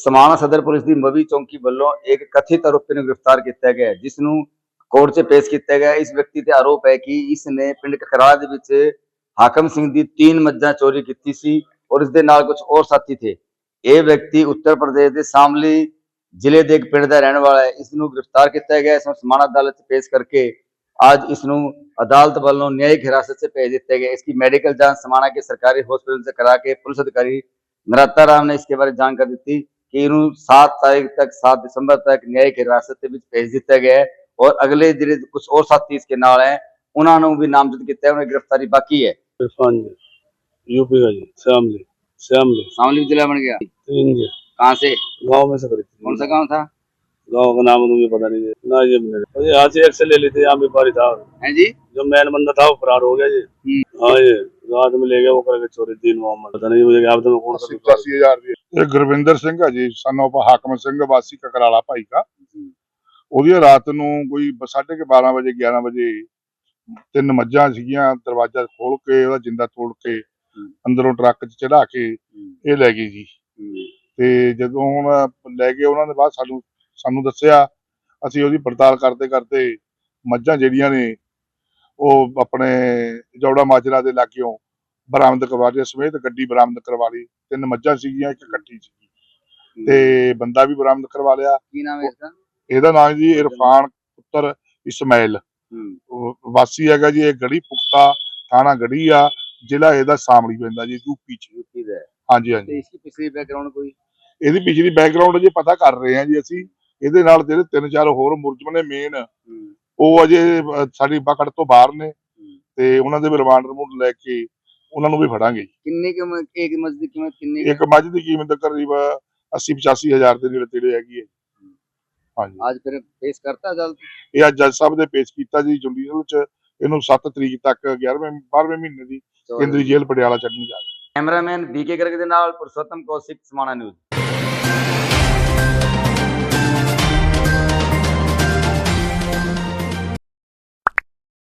ਸਮਾਣਾ ਸਦਰ ਪੁਲਿਸ ਦੀ ਮਵੀ ਚੌਂਕੀ ਵੱਲੋਂ ਇੱਕ ਕਥਿਤ ਆਰੋਪੀ ਨੂੰ ਗ੍ਰਿਫਤਾਰ ਕੀਤਾ ਗਿਆ ਹੈ, ਜਿਸ ਨੂੰ ਕੋਰਟ 'ਚ ਪੇਸ਼ ਕੀਤਾ ਗਿਆ ਹੈ। ਇਸ ਵਿਅਕਤੀ ਤੇ ਆਰੋਪ ਹੈ ਕਿ ਇਸ ਨੇ ਪਿੰਡ ਕਕਰਾਲਾ ਦੇ ਵਿੱਚ ਹਾਕਮ ਸਿੰਘ ਦੀ ਤਿੰਨ ਮੱਝਾਂ ਚੋਰੀ ਕੀਤੀ ਸੀ ਔਰ ਇਸ ਦੇ ਨਾਲ ਕੁਝ ਹੋਰ ਸਾਥੀ ਥੇ ਇਹ ਵਿਅਕਤੀ ਉੱਤਰ ਪ੍ਰਦੇਸ਼ ਦੇ ਸਾਮਲੀ ਜ਼ਿਲ੍ਹੇ ਦੇ ਇੱਕ ਪਿੰਡ ਦਾ ਰਹਿਣ ਵਾਲਾ ਹੈ ਇਸ ਨੂੰ ਗ੍ਰਿਫਤਾਰ ਕੀਤਾ ਗਿਆ ਹੈ ਇਸ ਨੂੰ ਸਮਾਣਾ ਅਦਾਲਤ 'ਚ ਪੇਸ਼ ਕਰਕੇ आज इस ਨੂੰ अदालत वालों न्यायिक हिरासत से भेज दिया गया इसकी मेडिकल जांच समाना के सरकारी हॉस्पिटल से करा के पुलिस अधिकारी नराता राम ने इसके बारे जानकारी दी कि इन्हों सात तारीख तक सात दिसंबर तक न्यायिक हिरासत ਦੇ ਵਿੱਚ ਭੇਜ ਦਿੱਤਾ ਗਿਆ ਹੈ ਔਰ ਅਗਲੇ ਜਿਹੜੇ ਕੁਝ ਹੋਰ ਸਾਥੀ ਇਸਕੇ ਨਾਲ ਹੈ ਉਹਨਾਂ ਨੂੰ ਵੀ ਨਾਮਜ਼ਦ ਕੀਤਾ ਹੈ ਉਹਨਾਂ ਦੀ ਗ੍ਰਿਫਤਾਰੀ ਬਾਕੀ है इरफान जी यूपी का जी श्याम जी श्याम जी शामली जिला बन गया तीन जी कहाँ से गांव में से खरीदी कौन सा गांव था गांव का नाम तो मुझे पता नहीं है ना ये मैंने और ये यहाँ से एक से ले ली थी यहाँ व्यापारी था हैं जी जो मैन बंदा था वो फरार हो गया जी हम्म। हाँ ये रात में ले गया वो करके चोरी तीन मोहम्मद पता नहीं मुझे आप तो कौन सा व्यापारी 85000 ਦੀ ਇਹ ਗੁਰਵਿੰਦਰ ਸਿੰਘ ਆ ਜੀ ਸਾਨੂੰ ਹਾਕਮ ਸਿੰਘ ਵਾਸੀ ਕਕਰਾਲਾ ਭਾਈ ਦਾ। ਉਹਦੀ ਰਾਤ ਨੂੰ ਕੋਈ 12:30 ਵਜੇ 11 ਵਜੇ ਤਿੰਨ ਮੱਝਾਂ ਸੀਗੀਆਂ ਦਰਵਾਜ਼ਾ ਖੋਲ ਕੇ ਉਹਦਾ ਜਿੰਦਾ ਤੋੜ ਕੇ ਅੰਦਰੋਂ ਟਰੱਕ 'ਚ ਚੜਾ ਕੇ ਇਹ ਲੈ ਗਈ ਜੀ। ਤੇ ਜਦੋਂ ਹੁਣ ਲੈ ਕੇ ਉਹਨਾਂ ਦੇ ਬਾਅਦ ਸਾਨੂੰ ਸਾਨੂੰ ਦੱਸਿਆ ਅਸੀਂ ਉਹਦੀ ਪੜਤਾਲ ਕਰਦੇ ਕਰਦੇ ਮੱਝਾਂ ਜਿਹੜੀਆਂ ਨੇ ਉਹ ਆਪਣੇ ਜੌੜਾ ਮਾਜਰਾ ਦੇ ਲਾਗਿਓਂ ਬਰਾਮਦ ਕਰਵਾ ਲਿਆ ਸਮੇਤ ਗੱਡੀ ਬਰਾਮਦ ਕਰਵਾ ਲਈ। ਤਿੰਨ ਮੱਝਾਂ ਸੀਗੀਆਂ ਇੱਕ ਕੱਟੀ ਸੀਗੀ। ਤੇ ਬੰਦਾ ਵੀ ਬਰਾਮਦ ਕਰਵਾ ਲਿਆ। ਕੀ ਨਾਮ ਹੈ ਇਹਦਾ ਨਾਮ ਜੀ ਇਰਫਾਨ ਪੁੱਤਰ ਇਸਮਾਇਲ। ਵਾਸੀ ਹੈਗਾ ਜੀ ਇਹ ਗੜੀ ਪੁਖਤਾ ਥਾਣਾ ਗੜੀ ਆ ਜ਼ਿਲ੍ਹਾ ਇਹਦਾ ਸਾਮਲੀ ਪੈਂਦਾ ਜੀ ਯੂਪੀ ਚ। ਹਾਂਜੀ ਹਾਂਜੀ। ਤੇ ਇਸकी ਪਿਛਲੀ ਬੈਕਗ੍ਰਾਉਂਡ ਕੋਈ? ਇਹਦੀ ਪਿਛਲੀ ਬੈਕਗ੍ਰਾਉਂਡ ਜੇ ਪਤਾ ਕਰ ਰਹੇ ਆ ਜੀ ਅਸੀਂ ਇਹਦੇ ਨਾਲ ਜਿਹੜੇ ਤਿੰਨ ਚਾਰ ਹੋਰ ਮੁਰਜਮ ਨੇ ਮੇਨ ਉਹ ਅਜੇ ਸਾਡੀ ਪਕੜ ਤੋਂ ਬਾਹਰ ਨੇ। ਤੇ ਉਹਨਾਂ ਦੇ ਵੀ ਰਿਮਾਂਡ ਰਿਮੂਡ ਲੈ ਕੇ ਉਹਨਾਂ ਨੂੰ ਵੀ ਫੜਾਂਗੇ ਕਿੰਨੇ ਕਿ ਇੱਕ ਮੱਝ ਦੀ ਕੀਮਤ ਕਿੰਨੀ ਇੱਕ ਮੱਝ ਦੀ ਕੀਮਤ ਕਰੀਬ 80 85 ਹਜ਼ਾਰ ਦੇ ਨੇੜੇ ਤੇੜੇ ਹੈਗੀ ਹੈ ਹਾਂਜੀ। ਅੱਜ ਫਿਰ ਪੇਸ਼ ਕਰਤਾ ਜਲ ਇਹ ਅੱਜ ਜੱਜ ਸਾਹਿਬ ਦੇ ਪੇਸ਼ ਕੀਤਾ ਜੀ ਜੁਡੀਸ਼ਲ ਚ ਇਹਨੂੰ 7 ਤਰੀਕ ਤੱਕ 11ਵੇਂ 12ਵੇਂ ਮਹੀਨੇ ਦੀ ਕੇਂਦਰੀ ਜੇਲ੍ਹ ਪਟਿਆਲਾ ਛੱਡਣ ਜਾ ਰਹੀ। ਕੈਮਰਾਮੈਨ ਬੀਕੇ ਗਰਗ ਦੇ ਨਾਲ ਪੁਰਸ਼ੋਤਮ ਕੌਸ਼ਿਕ ਸਮਾਣਾ ਨਿਊਜ਼।